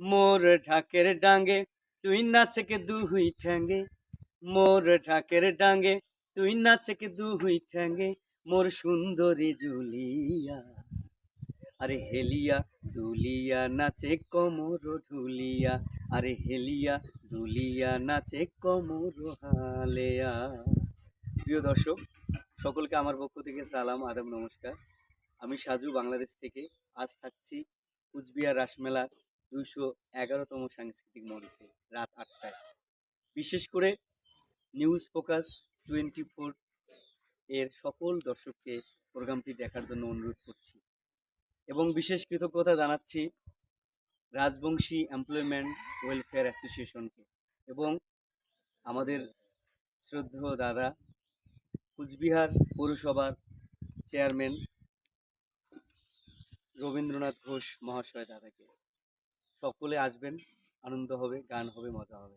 মোর ঢাকের ডাঙ্গে, তুই নাচকে দুহুই ঠ্যাঙ্গে। মোর ঢাকের ডাঙ্গে, তুই নাচকে দুহুই ঠ্যাঙ্গে। মোর সুন্দরী জুলিয়া, আরে হেলিয়া দুলিয়া নাচে কমর ঢুলিয়া, আরে হেলিয়া দুলিয়া নাচে কমর হালেয়া। প্রিয় দর্শক, সকলকে আমার পক্ষ থেকে সালাম, আদাব, নমস্কার। আমি সাজু, বাংলাদেশ থেকে। আজ থাকছি কুচবিহার রাসমেলা দুইশো এগারোতম সাংস্কৃতিক মঞ্চে রাত আটটায়। বিশেষ করে নিউজ ফোকাস টোয়েন্টি ফোর এর সকল দর্শককে প্রোগ্রামটি দেখার জন্য অনুরোধ করছি। এবং বিশেষ কৃতজ্ঞতা জানাচ্ছি রাজবংশী এমপ্লয়মেন্ট ওয়েলফেয়ার অ্যাসোসিয়েশনকে এবং আমাদের শ্রদ্ধেয় দাদা কুচবিহার পৌরসভার চেয়ারম্যান রবীন্দ্রনাথ ঘোষ মহাশয় দাদাকে। সকলে আসবেন আনন্দ হবে গান হবে মজা হবে।